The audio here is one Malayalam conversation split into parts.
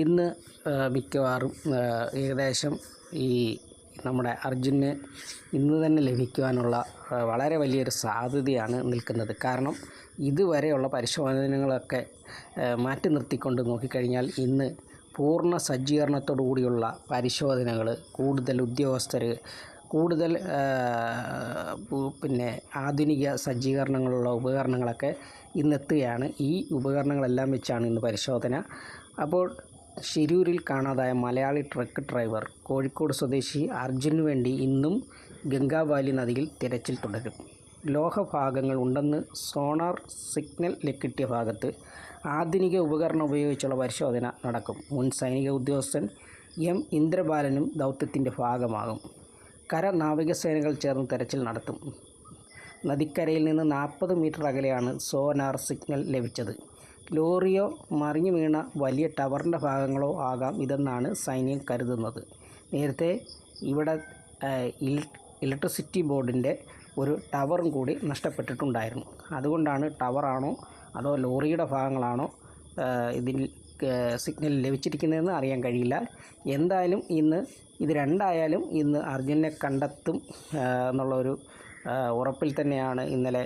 ഇന്ന് മിക്കവാറും ഏകദേശം ഈ നമ്മുടെ അർജുന് ഇന്ന് തന്നെ ലഭിക്കുവാനുള്ള വളരെ വലിയൊരു സാധ്യതയാണ് നിൽക്കുന്നത്. കാരണം ഇതുവരെയുള്ള പരിശോധനകളൊക്കെ മാറ്റി നിർത്തിക്കൊണ്ട് നോക്കിക്കഴിഞ്ഞാൽ ഇന്ന് പൂർണ സജ്ജീകരണത്തോടു കൂടിയുള്ള പരിശോധനകൾ കൂടുതൽ ഉദ്യോഗസ്ഥർ കൂടുതൽ പിന്നെ ആധുനിക സജ്ജീകരണങ്ങളുള്ള ഉപകരണങ്ങളൊക്കെ ഇന്നെത്തുകയാണ്. ഈ ഉപകരണങ്ങളെല്ലാം വെച്ചാണ് ഇന്ന് പരിശോധന. അപ്പോൾ ശിരൂരിൽ കാണാതായ മലയാളി ട്രക്ക് ഡ്രൈവർ കോഴിക്കോട് സ്വദേശി അർജുനു വേണ്ടി ഇന്നും ഗംഗാവാലി നദിയിൽ തിരച്ചിൽ തുടരും. ലോഹഭാഗങ്ങൾ ഉണ്ടെന്ന് സോണാർ സിഗ്നൽ കിട്ടിയ ഭാഗത്ത് ആധുനിക ഉപകരണം ഉപയോഗിച്ചുള്ള പരിശോധന നടക്കും. മുൻ സൈനിക ഉദ്യോഗസ്ഥൻ എം ഇന്ദ്രബാലനും ദൗത്യത്തിന്റെ ഭാഗമാകും. കര നാവികസേനകൾ ചേർന്ന് തെരച്ചിൽ നടത്തും. നദിക്കരയിൽ നിന്ന് നാൽപ്പത് മീറ്റർ അകലെയാണ് സോനാർ സിഗ്നൽ ലഭിച്ചത്. ലോറിയോ മറിഞ്ഞു വീണ വലിയ ടവറിന്റെ ഭാഗങ്ങളോ ആകാം ഇതെന്നാണ് സൈന്യം കരുതുന്നത്. നേരത്തെ ഇവിടെ ഇലക്ട്രിസിറ്റി ബോർഡിന്റെ ഒരു ടവറും കൂടി നഷ്ടപ്പെട്ടിട്ടുണ്ടായിരുന്നു. അതുകൊണ്ടാണ് ടവറാണോ അതോ ലോറിയുടെ ഭാഗങ്ങളാണോ ഇതിൽ സിഗ്നൽ ലഭിച്ചിരിക്കുന്നതെന്ന് അറിയാൻ കഴിയില്ല. എന്തായാലും ഇന്ന് ഇത് രണ്ടായാലും ഇന്ന് അർജുനെ കണ്ടെത്തും എന്നുള്ളൊരു ഉറപ്പിൽ തന്നെയാണ് ഇന്നലെ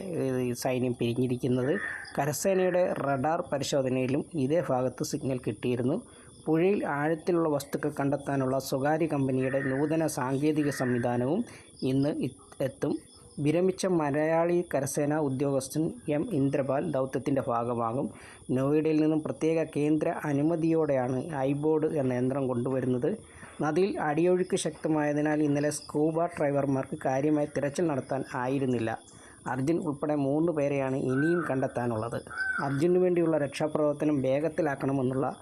സൈന്യം പിരിഞ്ഞിരിക്കുന്നത്. കരസേനയുടെ റഡാർ പരിശോധനയിലും ഇതേ ഭാഗത്ത് സിഗ്നൽ കിട്ടിയിരുന്നു. പുഴയിൽ ആഴത്തിലുള്ള വസ്തുക്കൾ കണ്ടെത്താനുള്ള സ്വകാര്യ കമ്പനിയുടെ നൂതന സാങ്കേതിക സംവിധാനവും ഇന്ന് എത്തും. വിരമിച്ച മലയാളി കരസേന ഉദ്യോഗസ്ഥൻ എം. ഇന്ദ്രപാൽ ദൗത്യത്തിന്റെ ഭാഗമാകും. നോയിഡയിൽ നിന്നും പ്രത്യേക കേന്ദ്ര അനുമതിയോടെയാണ് ഐബോർഡ് എന്ന യന്ത്രം കൊണ്ടുവരുന്നത്. നദിയിൽ അടിയൊഴുക്ക് ശക്തമായതിനാൽ ഇന്നലെ സ്കൂബ ഡ്രൈവർമാർക്ക് കാര്യമായി തിരച്ചിൽ നടത്താൻ ആയിരുന്നില്ല. അർജുൻ ഉൾപ്പെടെ മൂന്ന് പേരെയാണ് ഇനിയും കണ്ടെത്താനുള്ളത്. അർജുനു വേണ്ടിയുള്ള രക്ഷാപ്രവർത്തനം വേഗത്തിലാക്കണമെന്നുള്ള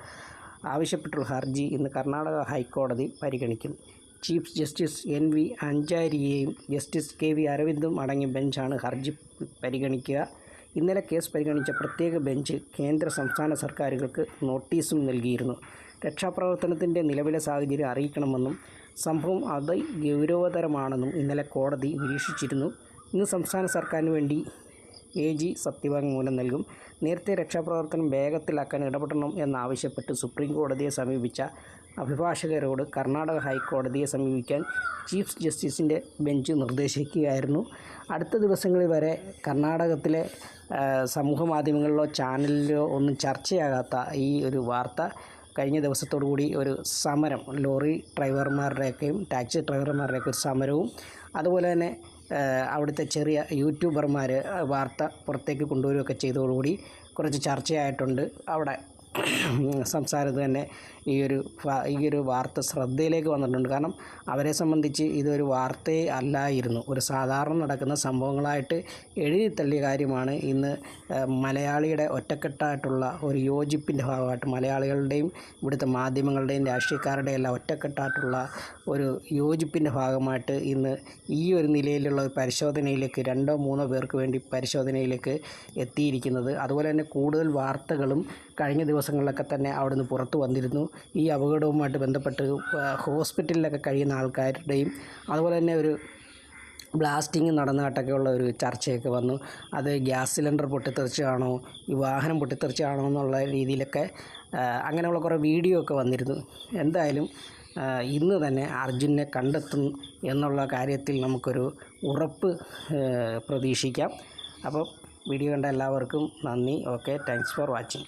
ആവശ്യപ്പെട്ടുള്ള ഹർജി ഇന്ന് കർണാടക ഹൈക്കോടതി പരിഗണിക്കും. ചീഫ് ജസ്റ്റിസ് എൻ വി അഞ്ചാരിയെയും ജസ്റ്റിസ് കെ വി അരവിന്ദും അടങ്ങിയ ബെഞ്ചാണ് ഹർജി പരിഗണിക്കുക. ഇന്നലെ കേസ് പരിഗണിച്ച പ്രത്യേക ബെഞ്ച് കേന്ദ്ര സംസ്ഥാന സർക്കാരുകൾക്ക് നോട്ടീസും നൽകിയിരുന്നു. രക്ഷാപ്രവർത്തനത്തിന്റെ നിലവിലെ സാഹചര്യം അറിയിക്കണമെന്നും സംഭവം അത് ഗൗരവതരമാണെന്നും ഇന്നലെ കോടതി നിരീക്ഷിച്ചിരുന്നു. ഇന്ന് സംസ്ഥാന സർക്കാരിന് വേണ്ടി എ ജി സത്യവാങ്മൂലം നൽകും. നേരത്തെ രക്ഷാപ്രവർത്തനം വേഗത്തിലാക്കാൻ ഇടപെടണം എന്നാവശ്യപ്പെട്ട് സുപ്രീം കോടതിയെ സമീപിച്ച അഭിഭാഷകരോട് കർണാടക ഹൈക്കോടതിയെ സമീപിക്കാൻ ചീഫ് ജസ്റ്റിസിന്റെ ബെഞ്ച് നിർദ്ദേശിക്കുകയായിരുന്നു. അടുത്ത ദിവസങ്ങളിൽ വരെ കർണാടകത്തിലെ സമൂഹ മാധ്യമങ്ങളിലോ ചാനലിലോ ഒന്നും ചർച്ചയാകാത്ത ഈ ഒരു വാർത്ത കഴിഞ്ഞ ദിവസത്തോടു കൂടി ഒരു സമരം ലോറി ഡ്രൈവർമാരുടെയൊക്കെയും ടാക്സി ഡ്രൈവർമാരുടെയൊക്കെ ഒരു സമരവും അതുപോലെ തന്നെ അവിടുത്തെ ചെറിയ യൂട്യൂബർമാർ വാർത്ത പുറത്തേക്ക് കൊണ്ടുവരികയൊക്കെ ചെയ്തതോടുകൂടി കുറച്ച് ചർച്ചയായിട്ടുണ്ട്. അവിടെ സംസാരത്ത് തന്നെ ഈ ഒരു ഈ ഒരു വാർത്ത ശ്രദ്ധയിലേക്ക് വന്നിട്ടുണ്ട്. കാരണം അവരെ സംബന്ധിച്ച് ഇതൊരു വാർത്തയെ അല്ലായിരുന്നു. ഒരു സാധാരണ നടക്കുന്ന സംഭവങ്ങളായിട്ട് എഴുതി തള്ളിയ കാര്യമാണ് ഇന്ന് മലയാളിയുടെ ഒറ്റക്കെട്ടായിട്ടുള്ള ഒരു യോജിപ്പിന്റെ ഭാഗമായിട്ട് മലയാളികളുടെയും ഇവിടുത്തെ മാധ്യമങ്ങളുടെയും രാഷ്ട്രീയക്കാരുടെയും എല്ലാം ഒറ്റക്കെട്ടായിട്ടുള്ള ഒരു യോജിപ്പിന്റെ ഭാഗമായിട്ട് ഇന്ന് ഈ ഒരു നിലയിലുള്ള പരിശോധനയിലേക്ക് രണ്ടോ മൂന്നോ പേർക്ക് വേണ്ടി പരിശോധനയിലേക്ക് എത്തിയിരിക്കുന്നത്. അതുപോലെ തന്നെ കൂടുതൽ വാർത്തകളും കഴിഞ്ഞ ദിവസങ്ങളിലൊക്കെ തന്നെ അവിടെ നിന്ന് പുറത്തു വന്നിരുന്നു. ഈ അപകടവുമായിട്ട് ബന്ധപ്പെട്ട് ഹോസ്പിറ്റലിലൊക്കെ കഴിയുന്ന ആൾക്കാരുടെയും അതുപോലെ തന്നെ ഒരു ബ്ലാസ്റ്റിങ് നടന്നതായിട്ടൊക്കെയുള്ള ഒരു ചർച്ചയൊക്കെ വന്നു. അത് ഗ്യാസ് സിലിണ്ടർ പൊട്ടിത്തെറിച്ചാണോ ഈ വാഹനം പൊട്ടിത്തെറിച്ചാണോ എന്നുള്ള രീതിയിലൊക്കെ അങ്ങനെയുള്ള കുറേ വീഡിയോ ഒക്കെ വന്നിരുന്നു. എന്തായാലും ഇന്ന് തന്നെ അർജുനെ കണ്ടെത്തും എന്നുള്ള കാര്യത്തിൽ നമുക്കൊരു ഉറപ്പ് പ്രതീക്ഷിക്കാം. അപ്പോൾ വീഡിയോ കണ്ട എല്ലാവർക്കും നന്ദി. Okay thanks for watching